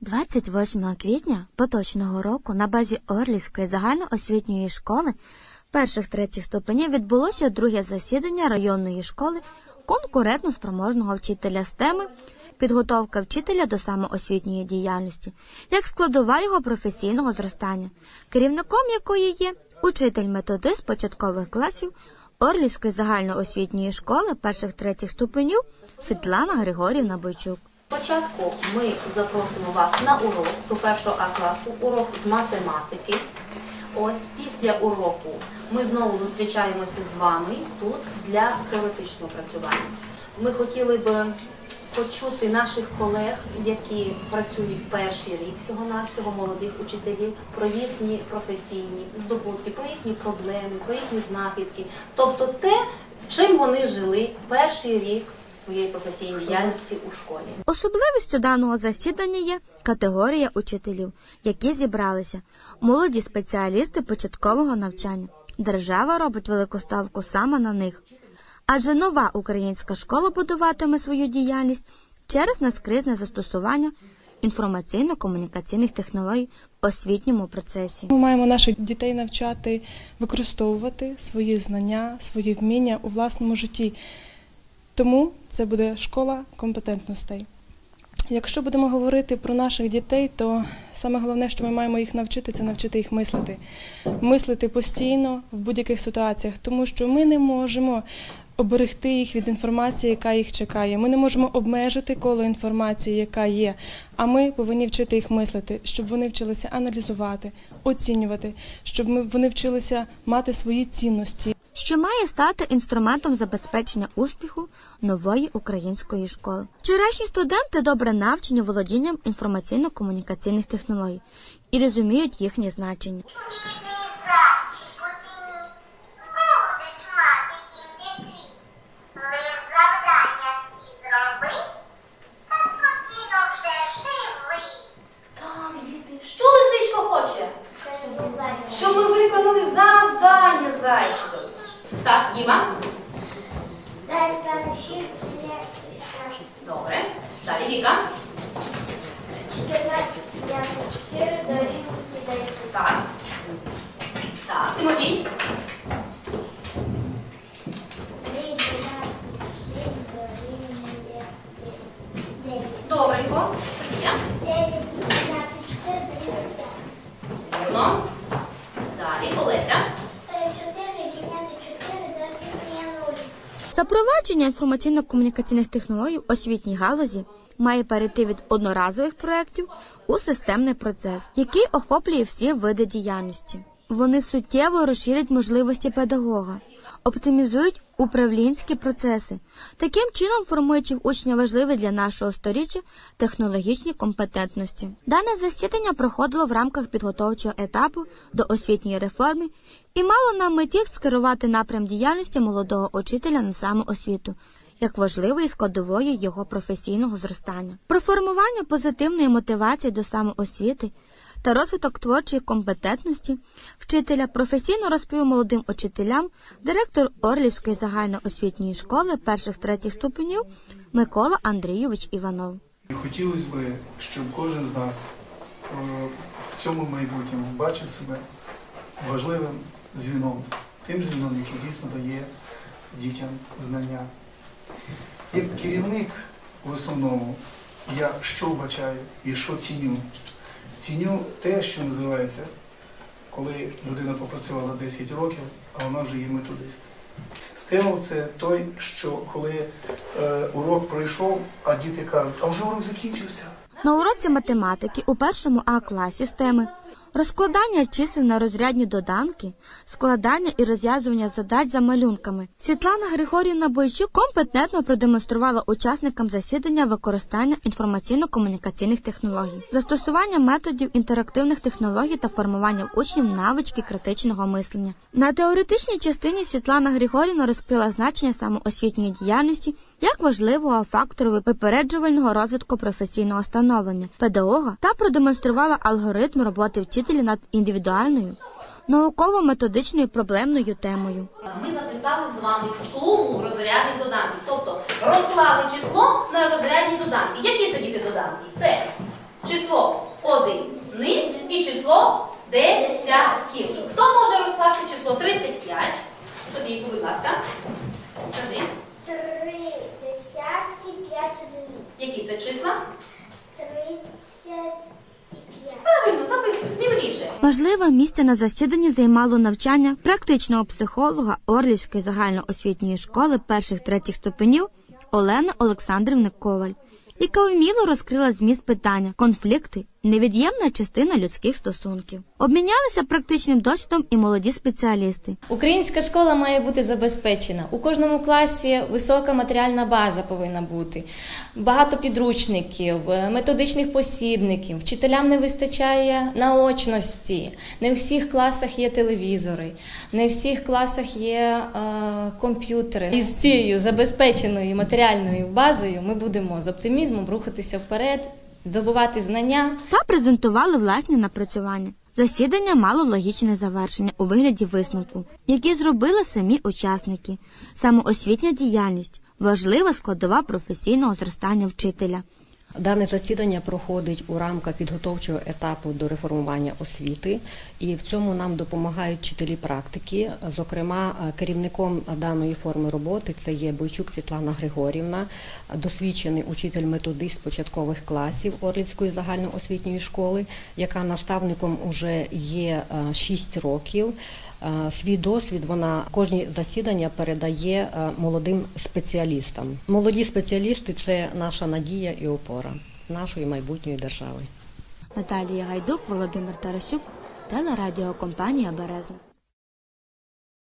28 квітня поточного року на базі Орлівської загальноосвітньої школи перших третіх ступенів відбулося друге засідання районної школи конкурентно спроможного вчителя з теми підготовка вчителя до самоосвітньої діяльності як складова його професійного зростання, керівником якої є учитель-методист початкових класів Орлівської загальноосвітньої школи перших третіх ступенів Світлана Григорівна Бойчук. Спочатку ми запросимо вас на урок до першого А класу, урок з математики. Ось після уроку ми знову зустрічаємося з вами тут для теоретичного працювання. Ми хотіли б почути наших колег, які працюють перший рік всього навсього молодих учителів, про їхні професійні здобутки, про їхні проблеми, про їхні знахідки, тобто те, чим вони жили перший рік своєї професійної діяльності у школі. Особливістю даного засідання є категорія учителів, які зібралися молоді спеціалісти початкового навчання. Держава робить велику ставку саме на них. Адже нова українська школа будуватиме свою діяльність через наскрізне застосування інформаційно-комунікаційних технологій в освітньому процесі. Ми маємо наших дітей навчати використовувати свої знання, свої вміння у власному житті. Тому це буде школа компетентностей. Якщо будемо говорити про наших дітей, то саме головне, що ми маємо їх навчити, це навчити їх мислити. Мислити постійно в будь-яких ситуаціях, тому що ми не можемо оберегти їх від інформації, яка їх чекає. Ми не можемо обмежити коло інформації, яка є. А ми повинні вчити їх мислити, щоб вони вчилися аналізувати, оцінювати, щоб вони вчилися мати свої цінності. Що має стати інструментом забезпечення успіху нової української школи. Вчорашні студенти добре навчені володінням інформаційно-комунікаційних технологій і розуміють їхнє значення. Що ми виконали завдання зайчика. Так, Діма. Дай скажи шість, Добре. Далі Віка. 14, 4 дорівнює 10. Так. Так, Тимофій. 3, 12, 6 дорівнює 9. Добренько. Софія. 9, 12, 4 дорівнює 5. Вірно. Далі Олеся. 4 відняти 4 дорівнює 0. Запровадження інформаційно-комунікаційних технологій в освітній галузі має перейти від одноразових проєктів у системний процес, який охоплює всі види діяльності. Вони суттєво розширять можливості педагога, оптимізують управлінські процеси, таким чином формуючи в учня важливі для нашого сторіччя технологічні компетентності. Дане засідання проходило в рамках підготовчого етапу до освітньої реформи і мало на меті скерувати напрям діяльності молодого учителя на самоосвіту як важливої складової його професійного зростання. Про формування позитивної мотивації до самоосвіти та розвиток творчої компетентності вчителя професійно розповів молодим учителям директор Орлівської загальноосвітньої школи перших третіх ступенів Микола Андрійович Іванов. Хотілося б, щоб кожен з нас е, в цьому майбутньому бачив себе важливим дзвіном, тим дзвіном, який дійсно дає дітям знання. Як керівник в основному я що вбачаю і що ціню? Ціню те, що називається, коли людина попрацювала 10 років, а вона вже є методист. Стимул це той, що коли е, урок пройшов, а діти кажуть, а вже урок закінчився. На уроці математики у першому А класі з теми розкладання чисел на розрядні доданки, складання і розв'язування задач за малюнками. Світлана Григорівна Бойчук компетентно продемонструвала учасникам засідання використання інформаційно-комунікаційних технологій, застосування методів інтерактивних технологій та формування учнів навички критичного мислення. На теоретичній частині Світлана Григорівна розкрила значення самоосвітньої діяльності як важливого фактору випереджувального розвитку професійного становлення педагога та продемонструвала алгоритм роботи вчителя над індивідуальною науково-методичною проблемною темою. Ми записали з вами суму розрядних доданків. Тобто розклали число на розрядні доданки. Які це діти доданки? Це число число десятків. Хто може розкласти число 35? Софійку, будь ласка. Кажи, Три десятки, п'ять одиниць. які це числа? Важливе місце на засіданні займало навчання практичного психолога Орлівської загальноосвітньої школи перших третіх ступенів Олени Олександрівни Коваль, яка вміло розкрила зміст питання конфлікти невід'ємна частина людських стосунків. Обмінялися практичним досвідом і молоді спеціалісти. Українська школа має бути забезпечена. У кожному класі висока матеріальна база повинна бути. Багато підручників, е, методичних посібників. Вчителям не вистачає наочності. Не у всіх класах є телевізори, не у всіх класах є е, комп'ютери. І з цією забезпеченою матеріальною базою ми будемо з оптимізмом рухатися вперед, здобувати знання. та презентували власні напрацювання. Засідання мало логічне завершення у вигляді висновку, які зробили самі учасники. Самоосвітня діяльність важлива складова професійного зростання вчителя. Дане засідання проходить у рамках підготовчого етапу до реформування освіти, і в цьому нам допомагають вчителі практики. Зокрема, керівником даної форми роботи це є Бойчук Світлана Григорівна, досвідчений учитель-методист початкових класів Орлівської загальноосвітньої школи, яка наставником уже є 6 років. Е, Свій досвід вона кожні засідання передає е, молодим спеціалістам. Молоді спеціалісти це наша надія і опора нашої майбутньої держави. Наталія Гайдук, Володимир Тарасюк, телерадіокомпанія Березна.